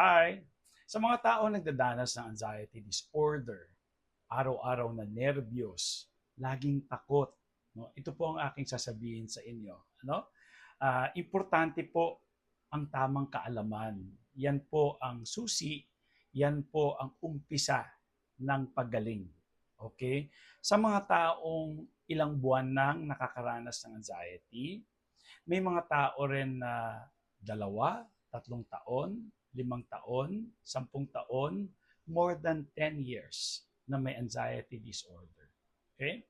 Hi! Sa mga tao nagdadanas ng anxiety disorder, araw-araw na nervyos, laging takot, no? ito po ang aking sasabihin sa inyo. Ano? Ah, importante po ang tamang kaalaman. Yan po ang susi, yan po ang umpisa ng paggaling. Okay? Sa mga taong ilang buwan nang nakakaranas ng anxiety, may mga tao rin na dalawa, tatlong taon, limang taon, sampung taon, more than 10 years na may anxiety disorder. Okay?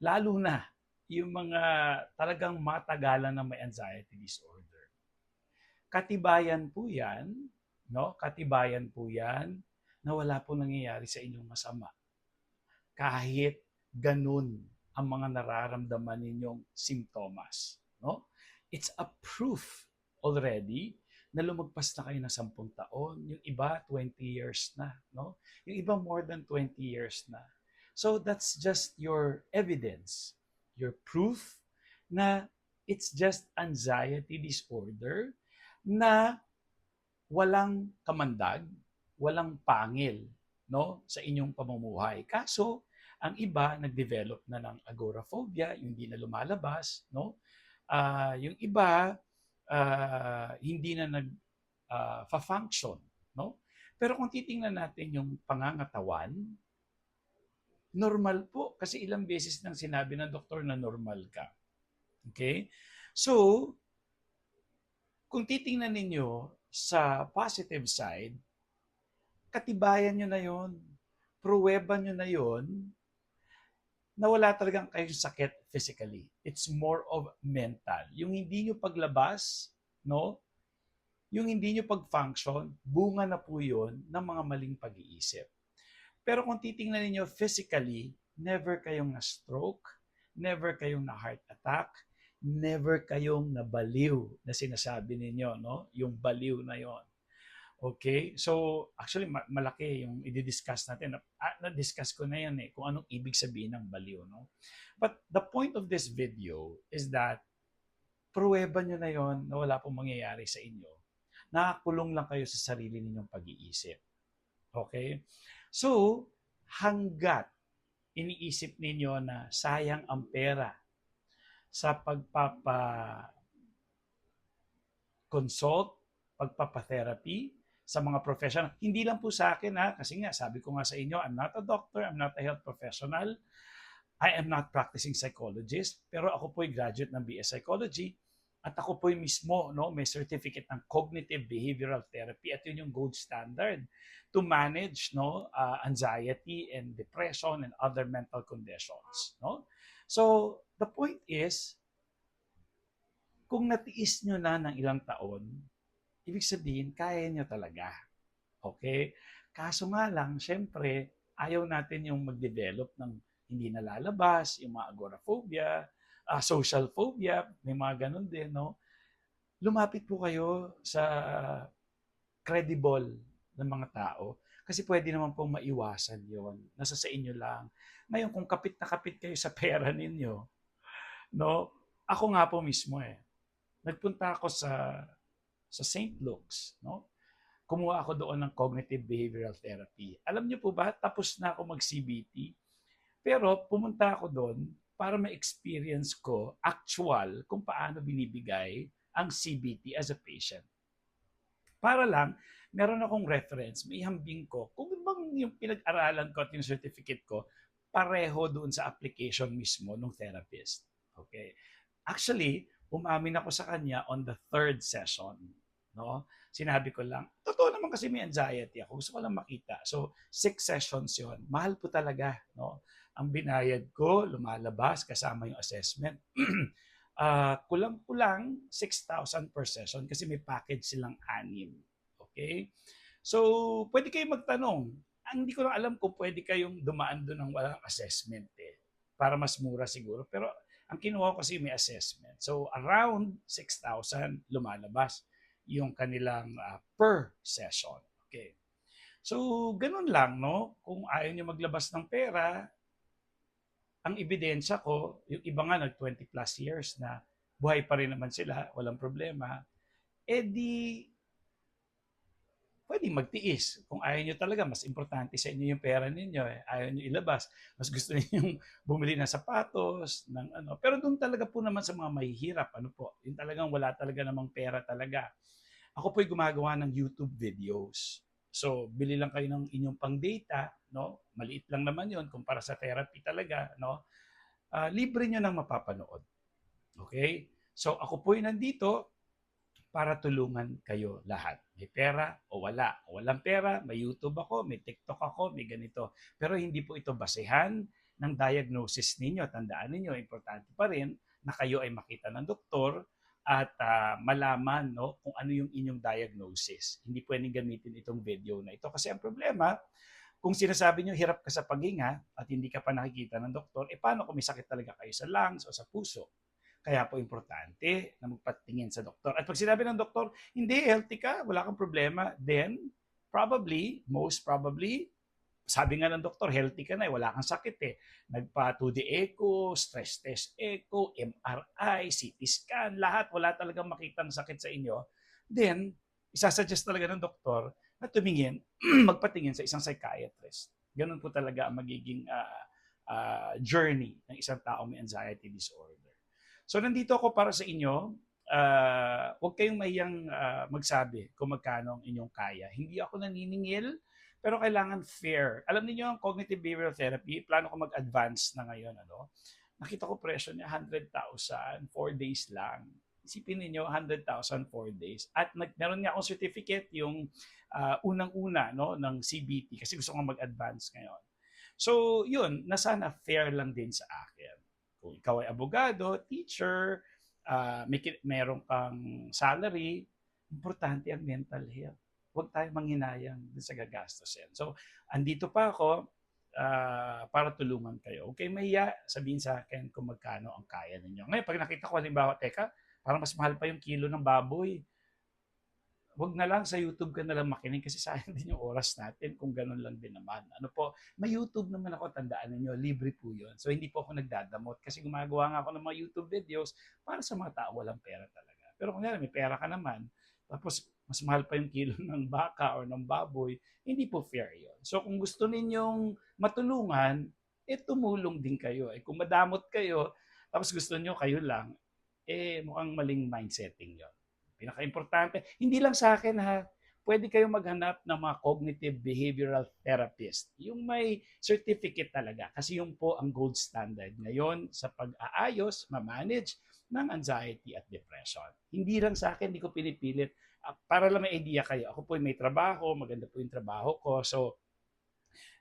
Lalo na yung mga talagang matagalan na may anxiety disorder. Katibayan po yan, no? Katibayan po yan na wala po nangyayari sa inyong masama. Kahit ganun ang mga nararamdaman ninyong simptomas, no? It's a proof already na lumagpas na kayo ng 10 taon, yung iba 20 years na, no? Yung iba more than 20 years na. So that's just your evidence, your proof na it's just anxiety disorder na walang kamandag, walang pangil, no, sa inyong pamumuhay. Kaso ang iba nag-develop na ng agoraphobia, yung hindi na lumalabas, no? Ah, yung iba ah, hindi na nag ah, fa-function, no? Pero kung titingnan natin yung pangangatawan, normal po kasi ilang beses nang sinabi ng doktor na normal ka. Okay? So, kung titingnan ninyo sa positive side, katibayan nyo na yon, pruweba nyo na yon, na wala talagang kayong sakit physically. It's more of mental. Yung hindi nyo paglabas, no? Yung hindi nyo pag-function, bunga na po yun ng mga maling pag-iisip. Pero kung titingnan niyo physically, never kayong na-stroke, never kayong na-heart attack, never kayong nabaliw na sinasabi ninyo, no? Yung baliw na yon. Okay? So, actually, ma- malaki yung i-discuss natin. Ah, na-discuss ko na yan eh, kung anong ibig sabihin ng baliw, no? But the point of this video is that pruweba nyo na yon na wala pong mangyayari sa inyo. Nakakulong lang kayo sa sarili ninyong pag-iisip. Okay? So, hanggat iniisip ninyo na sayang ang pera sa pagpapa consult, pagpapa-therapy sa mga professional. Hindi lang po sa akin ha, kasi nga sabi ko nga sa inyo, I'm not a doctor, I'm not a health professional, I am not practicing psychologist, pero ako po ay graduate ng BS Psychology at ako po mismo no, may certificate ng cognitive behavioral therapy at yun yung gold standard to manage no uh, anxiety and depression and other mental conditions no so the point is kung natiis nyo na ng ilang taon ibig sabihin kaya nyo talaga okay kaso nga lang syempre ayaw natin yung mag-develop ng hindi nalalabas yung mga agoraphobia uh, social phobia, may mga ganun din, no? Lumapit po kayo sa credible ng mga tao kasi pwede naman pong maiwasan yon Nasa sa inyo lang. Ngayon, kung kapit na kapit kayo sa pera ninyo, no? Ako nga po mismo eh. Nagpunta ako sa sa St. Luke's, no? Kumuha ako doon ng cognitive behavioral therapy. Alam niyo po ba, tapos na ako mag-CBT. Pero pumunta ako doon para ma-experience ko actual kung paano binibigay ang CBT as a patient. Para lang, meron akong reference, may hambing ko, kung bang yung pinag-aralan ko at yung certificate ko, pareho doon sa application mismo ng therapist. Okay. Actually, umamin ako sa kanya on the third session. No? Sinabi ko lang, totoo naman kasi may anxiety ako. Gusto ko lang makita. So, six sessions yon Mahal po talaga. No? ang binayad ko, lumalabas kasama yung assessment. uh, kulang-kulang 6,000 per session kasi may package silang anim. Okay? So, pwede kayo magtanong. Ang hindi ko lang alam kung pwede kayong dumaan doon ng walang assessment eh. Para mas mura siguro. Pero ang kinuha ko kasi may assessment. So, around 6,000 lumalabas yung kanilang uh, per session. Okay. So, ganun lang, no? Kung ayaw nyo maglabas ng pera, ang ebidensya ko, yung iba nga nag 20 plus years na buhay pa rin naman sila, walang problema, eh pwedeng magtiis. Kung ayaw nyo talaga, mas importante sa inyo yung pera ninyo. Eh. Ayaw nyo ilabas. Mas gusto niyo bumili ng sapatos, ng ano. Pero doon talaga po naman sa mga mahihirap, ano po, yung talagang wala talaga namang pera talaga. Ako po'y gumagawa ng YouTube videos. So, bili lang kayo ng inyong pang-data, no? Maliit lang naman yon kumpara sa therapy talaga, no? Ah, libre nyo nang mapapanood. Okay? So, ako po'y nandito para tulungan kayo lahat. May pera o wala. O walang pera, may YouTube ako, may TikTok ako, may ganito. Pero hindi po ito basehan ng diagnosis ninyo. Tandaan ninyo, importante pa rin na kayo ay makita ng doktor at ah, malaman no, kung ano yung inyong diagnosis. Hindi pwedeng gamitin itong video na ito. Kasi ang problema, kung sinasabi nyo hirap ka sa paghinga at hindi ka pa nakikita ng doktor, eh paano kung may sakit talaga kayo sa lungs o sa puso? Kaya po importante na magpatingin sa doktor. At pag sinabi ng doktor, hindi, healthy ka, wala kang problema, then probably, most probably, sabi nga ng doktor, healthy ka na, eh, wala kang sakit eh. Nagpa 2D echo, stress test echo, MRI, CT scan, lahat, wala talagang makitang sakit sa inyo. Then, isasuggest talaga ng doktor na tumingin, magpatingin sa isang psychiatrist. Ganun po talaga ang magiging ah, ah, journey ng isang tao may anxiety disorder. So nandito ako para sa inyo. Uh, huwag kayong mahiyang ah, magsabi kung magkano ang inyong kaya. Hindi ako naniningil, pero kailangan fair. Alam niyo ang cognitive behavioral therapy, plano ko mag-advance na ngayon. Ano? Nakita ko presyo niya 100,000, 4 days lang. Isipin niyo 100,000, 4 days. At nag, meron nga akong certificate, yung ah, unang-una no, ng CBT, kasi gusto ko mag-advance ngayon. So, yun, nasana fair lang din sa akin kung ikaw ay abogado, teacher, uh, may, meron kang salary, importante ang mental health. Huwag tayo manghinayang sa gagastusin. So, andito pa ako uh, para tulungan kayo. Okay, mahiya, sabihin sa akin kung magkano ang kaya ninyo. Ngayon, pag nakita ko, halimbawa, teka, parang mas mahal pa yung kilo ng baboy wag na lang sa YouTube ka na lang makinig kasi sayang din yung oras natin kung ganun lang din naman. Ano po, may YouTube naman ako, tandaan niyo libre po yun. So hindi po ako nagdadamot kasi gumagawa nga ako ng mga YouTube videos para sa mga tao walang pera talaga. Pero kung may pera ka naman, tapos mas mahal pa yung kilo ng baka or ng baboy, hindi po fair yon. So kung gusto ninyong matulungan, eh tumulong din kayo. Eh kung madamot kayo, tapos gusto niyo kayo lang, eh mukhang maling mindsetting yon. Pinaka-importante, hindi lang sa akin ha, pwede kayong maghanap ng mga cognitive behavioral therapist. Yung may certificate talaga. Kasi yung po ang gold standard ngayon sa pag-aayos, ma-manage ng anxiety at depression. Hindi lang sa akin, hindi ko pinipilit. Uh, para lang may idea kayo. Ako po may trabaho, maganda po yung trabaho ko. So,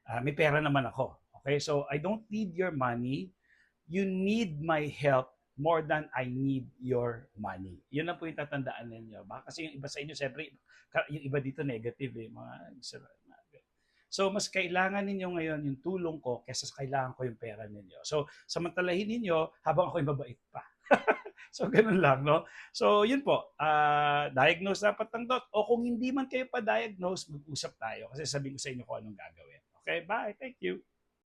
uh, may pera naman ako. Okay, so I don't need your money. You need my help more than I need your money. Yun lang po yung tatandaan ninyo. Baka kasi yung iba sa inyo, siyempre, yung iba dito negative eh. Mga, so, mas kailangan ninyo ngayon yung tulong ko kaysa kailangan ko yung pera ninyo. So, samantalahin ninyo habang ako'y mabait pa. so, ganun lang, no? So, yun po. Uh, diagnose dapat ng dot. O kung hindi man kayo pa-diagnose, mag-usap tayo. Kasi sabihin ko sa inyo kung anong gagawin. Okay, bye. Thank you.